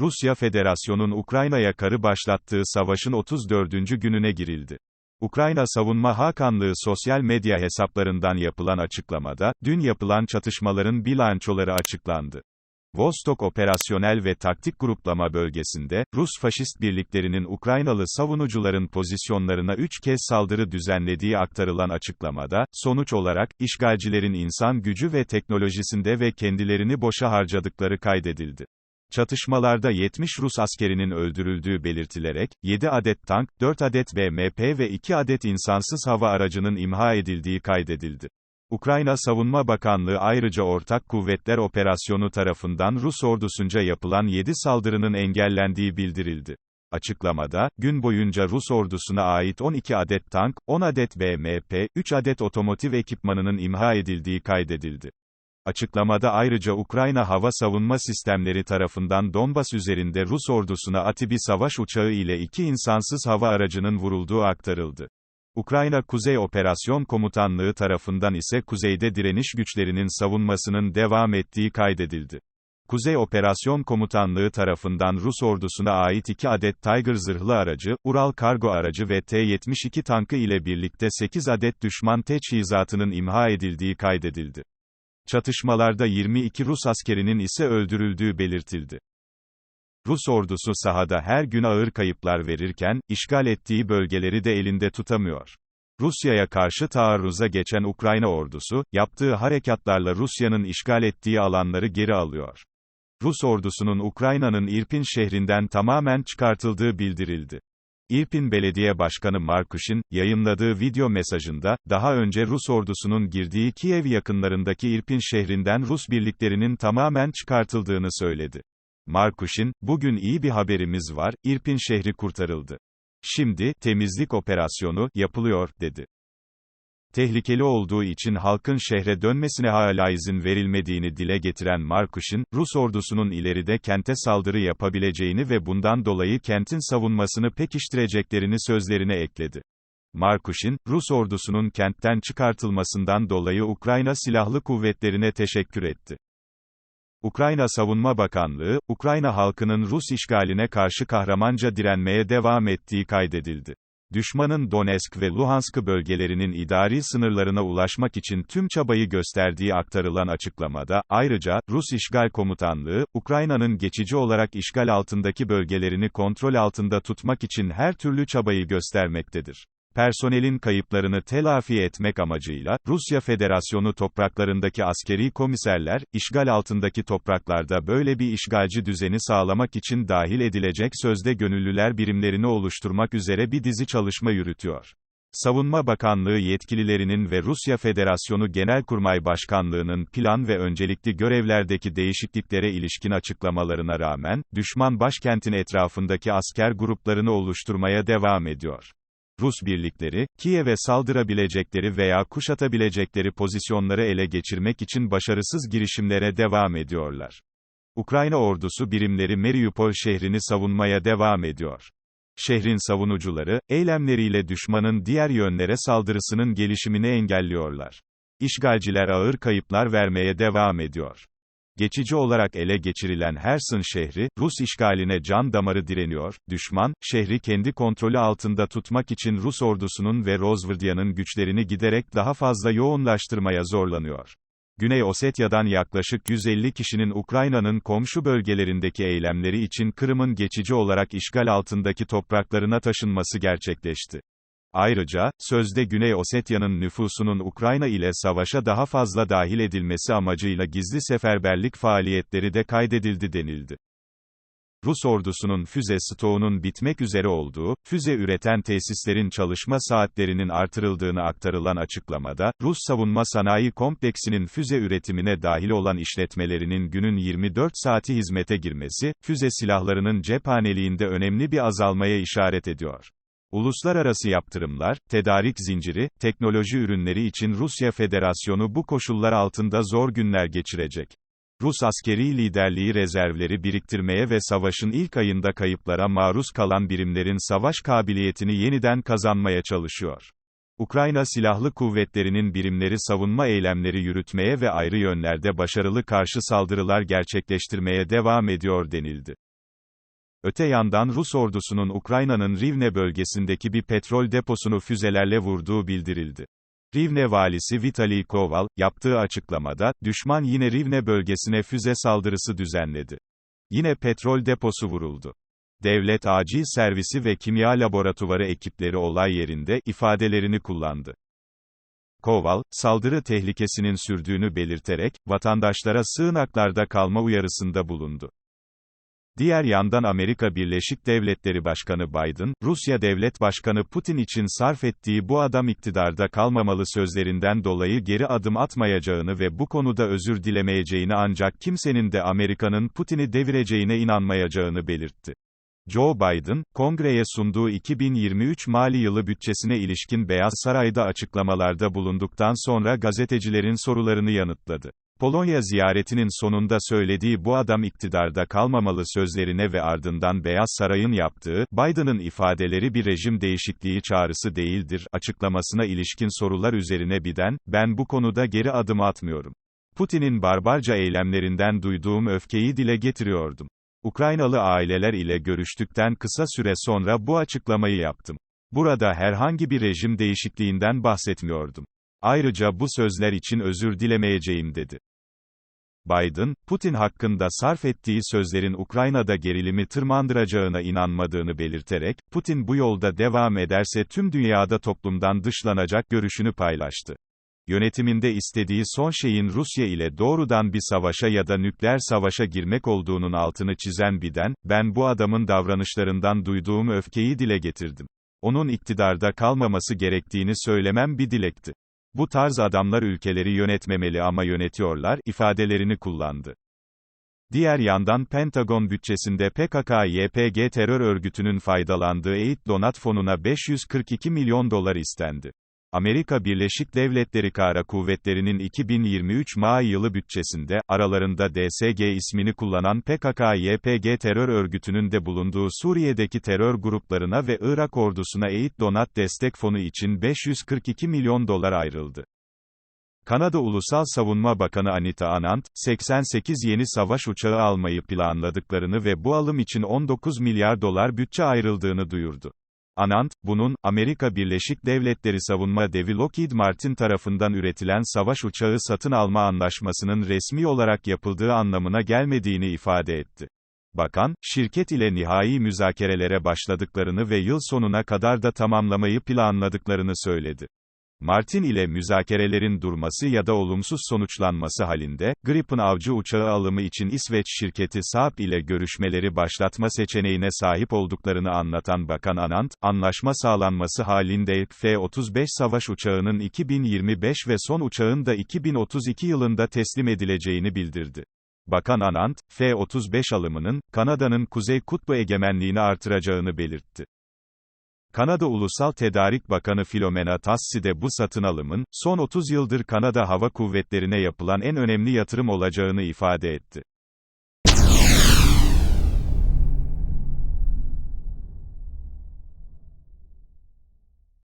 Rusya Federasyonu'nun Ukrayna'ya karı başlattığı savaşın 34. gününe girildi. Ukrayna Savunma Hakanlığı sosyal medya hesaplarından yapılan açıklamada, dün yapılan çatışmaların bilançoları açıklandı. Vostok Operasyonel ve Taktik Gruplama bölgesinde, Rus faşist birliklerinin Ukraynalı savunucuların pozisyonlarına 3 kez saldırı düzenlediği aktarılan açıklamada, sonuç olarak, işgalcilerin insan gücü ve teknolojisinde ve kendilerini boşa harcadıkları kaydedildi. Çatışmalarda 70 Rus askerinin öldürüldüğü belirtilerek, 7 adet tank, 4 adet BMP ve 2 adet insansız hava aracının imha edildiği kaydedildi. Ukrayna Savunma Bakanlığı ayrıca Ortak Kuvvetler Operasyonu tarafından Rus ordusunca yapılan 7 saldırının engellendiği bildirildi. Açıklamada, gün boyunca Rus ordusuna ait 12 adet tank, 10 adet BMP, 3 adet otomotiv ekipmanının imha edildiği kaydedildi. Açıklamada ayrıca Ukrayna Hava Savunma Sistemleri tarafından Donbas üzerinde Rus ordusuna Atibi savaş uçağı ile iki insansız hava aracının vurulduğu aktarıldı. Ukrayna Kuzey Operasyon Komutanlığı tarafından ise kuzeyde direniş güçlerinin savunmasının devam ettiği kaydedildi. Kuzey Operasyon Komutanlığı tarafından Rus ordusuna ait 2 adet Tiger zırhlı aracı, Ural kargo aracı ve T-72 tankı ile birlikte 8 adet düşman teçhizatının imha edildiği kaydedildi. Çatışmalarda 22 Rus askerinin ise öldürüldüğü belirtildi. Rus ordusu sahada her gün ağır kayıplar verirken, işgal ettiği bölgeleri de elinde tutamıyor. Rusya'ya karşı taarruza geçen Ukrayna ordusu, yaptığı harekatlarla Rusya'nın işgal ettiği alanları geri alıyor. Rus ordusunun Ukrayna'nın Irpin şehrinden tamamen çıkartıldığı bildirildi. İrpin Belediye Başkanı Markushin, yayınladığı video mesajında, daha önce Rus ordusunun girdiği Kiev yakınlarındaki Irpin şehrinden Rus birliklerinin tamamen çıkartıldığını söyledi. Markushin, bugün iyi bir haberimiz var, İrpin şehri kurtarıldı. Şimdi, temizlik operasyonu, yapılıyor, dedi. Tehlikeli olduğu için halkın şehre dönmesine hala izin verilmediğini dile getiren Markushin, Rus ordusunun ileride kente saldırı yapabileceğini ve bundan dolayı kentin savunmasını pekiştireceklerini sözlerine ekledi. Markushin, Rus ordusunun kentten çıkartılmasından dolayı Ukrayna Silahlı Kuvvetlerine teşekkür etti. Ukrayna Savunma Bakanlığı, Ukrayna halkının Rus işgaline karşı kahramanca direnmeye devam ettiği kaydedildi. Düşmanın Donetsk ve Luhansk bölgelerinin idari sınırlarına ulaşmak için tüm çabayı gösterdiği aktarılan açıklamada, ayrıca, Rus İşgal Komutanlığı, Ukrayna'nın geçici olarak işgal altındaki bölgelerini kontrol altında tutmak için her türlü çabayı göstermektedir personelin kayıplarını telafi etmek amacıyla, Rusya Federasyonu topraklarındaki askeri komiserler, işgal altındaki topraklarda böyle bir işgalci düzeni sağlamak için dahil edilecek sözde gönüllüler birimlerini oluşturmak üzere bir dizi çalışma yürütüyor. Savunma Bakanlığı yetkililerinin ve Rusya Federasyonu Genelkurmay Başkanlığı'nın plan ve öncelikli görevlerdeki değişikliklere ilişkin açıklamalarına rağmen, düşman başkentin etrafındaki asker gruplarını oluşturmaya devam ediyor. Rus birlikleri, Kiev'e saldırabilecekleri veya kuşatabilecekleri pozisyonları ele geçirmek için başarısız girişimlere devam ediyorlar. Ukrayna ordusu birimleri Mariupol şehrini savunmaya devam ediyor. Şehrin savunucuları, eylemleriyle düşmanın diğer yönlere saldırısının gelişimini engelliyorlar. İşgalciler ağır kayıplar vermeye devam ediyor. Geçici olarak ele geçirilen Herson şehri, Rus işgaline can damarı direniyor, düşman, şehri kendi kontrolü altında tutmak için Rus ordusunun ve Rozvırdya'nın güçlerini giderek daha fazla yoğunlaştırmaya zorlanıyor. Güney Osetya'dan yaklaşık 150 kişinin Ukrayna'nın komşu bölgelerindeki eylemleri için Kırım'ın geçici olarak işgal altındaki topraklarına taşınması gerçekleşti. Ayrıca, sözde Güney Osetya'nın nüfusunun Ukrayna ile savaşa daha fazla dahil edilmesi amacıyla gizli seferberlik faaliyetleri de kaydedildi denildi. Rus ordusunun füze stoğunun bitmek üzere olduğu, füze üreten tesislerin çalışma saatlerinin artırıldığını aktarılan açıklamada, Rus savunma sanayi kompleksinin füze üretimine dahil olan işletmelerinin günün 24 saati hizmete girmesi, füze silahlarının cephaneliğinde önemli bir azalmaya işaret ediyor. Uluslararası yaptırımlar, tedarik zinciri, teknoloji ürünleri için Rusya Federasyonu bu koşullar altında zor günler geçirecek. Rus askeri liderliği rezervleri biriktirmeye ve savaşın ilk ayında kayıplara maruz kalan birimlerin savaş kabiliyetini yeniden kazanmaya çalışıyor. Ukrayna Silahlı Kuvvetleri'nin birimleri savunma eylemleri yürütmeye ve ayrı yönlerde başarılı karşı saldırılar gerçekleştirmeye devam ediyor denildi. Öte yandan Rus ordusunun Ukrayna'nın Rivne bölgesindeki bir petrol deposunu füzelerle vurduğu bildirildi. Rivne valisi Vitali Koval, yaptığı açıklamada, düşman yine Rivne bölgesine füze saldırısı düzenledi. Yine petrol deposu vuruldu. Devlet Acil Servisi ve Kimya Laboratuvarı ekipleri olay yerinde ifadelerini kullandı. Koval, saldırı tehlikesinin sürdüğünü belirterek, vatandaşlara sığınaklarda kalma uyarısında bulundu. Diğer yandan Amerika Birleşik Devletleri Başkanı Biden, Rusya Devlet Başkanı Putin için sarf ettiği bu adam iktidarda kalmamalı sözlerinden dolayı geri adım atmayacağını ve bu konuda özür dilemeyeceğini ancak kimsenin de Amerika'nın Putin'i devireceğine inanmayacağını belirtti. Joe Biden, kongreye sunduğu 2023 mali yılı bütçesine ilişkin Beyaz Saray'da açıklamalarda bulunduktan sonra gazetecilerin sorularını yanıtladı. Polonya ziyaretinin sonunda söylediği bu adam iktidarda kalmamalı sözlerine ve ardından Beyaz Saray'ın yaptığı, Biden'ın ifadeleri bir rejim değişikliği çağrısı değildir, açıklamasına ilişkin sorular üzerine Biden, ben bu konuda geri adım atmıyorum. Putin'in barbarca eylemlerinden duyduğum öfkeyi dile getiriyordum. Ukraynalı aileler ile görüştükten kısa süre sonra bu açıklamayı yaptım. Burada herhangi bir rejim değişikliğinden bahsetmiyordum. Ayrıca bu sözler için özür dilemeyeceğim dedi. Biden, Putin hakkında sarf ettiği sözlerin Ukrayna'da gerilimi tırmandıracağına inanmadığını belirterek, Putin bu yolda devam ederse tüm dünyada toplumdan dışlanacak görüşünü paylaştı. Yönetiminde istediği son şeyin Rusya ile doğrudan bir savaşa ya da nükleer savaşa girmek olduğunun altını çizen Biden, ben bu adamın davranışlarından duyduğum öfkeyi dile getirdim. Onun iktidarda kalmaması gerektiğini söylemem bir dilekti. Bu tarz adamlar ülkeleri yönetmemeli ama yönetiyorlar, ifadelerini kullandı. Diğer yandan Pentagon bütçesinde PKK-YPG terör örgütünün faydalandığı Eğit Donat Fonu'na 542 milyon dolar istendi. Amerika Birleşik Devletleri Kara Kuvvetleri'nin 2023 May yılı bütçesinde, aralarında DSG ismini kullanan PKK-YPG terör örgütünün de bulunduğu Suriye'deki terör gruplarına ve Irak ordusuna Eğit Donat Destek Fonu için 542 milyon dolar ayrıldı. Kanada Ulusal Savunma Bakanı Anita Anand, 88 yeni savaş uçağı almayı planladıklarını ve bu alım için 19 milyar dolar bütçe ayrıldığını duyurdu. Anand, bunun, Amerika Birleşik Devletleri savunma devi Lockheed Martin tarafından üretilen savaş uçağı satın alma anlaşmasının resmi olarak yapıldığı anlamına gelmediğini ifade etti. Bakan, şirket ile nihai müzakerelere başladıklarını ve yıl sonuna kadar da tamamlamayı planladıklarını söyledi. Martin ile müzakerelerin durması ya da olumsuz sonuçlanması halinde, Gripen avcı uçağı alımı için İsveç şirketi Saab ile görüşmeleri başlatma seçeneğine sahip olduklarını anlatan Bakan Anand, anlaşma sağlanması halinde F-35 savaş uçağının 2025 ve son uçağın da 2032 yılında teslim edileceğini bildirdi. Bakan Anand, F-35 alımının, Kanada'nın Kuzey Kutbu egemenliğini artıracağını belirtti. Kanada Ulusal Tedarik Bakanı Filomena Tassi de bu satın alımın, son 30 yıldır Kanada Hava Kuvvetlerine yapılan en önemli yatırım olacağını ifade etti.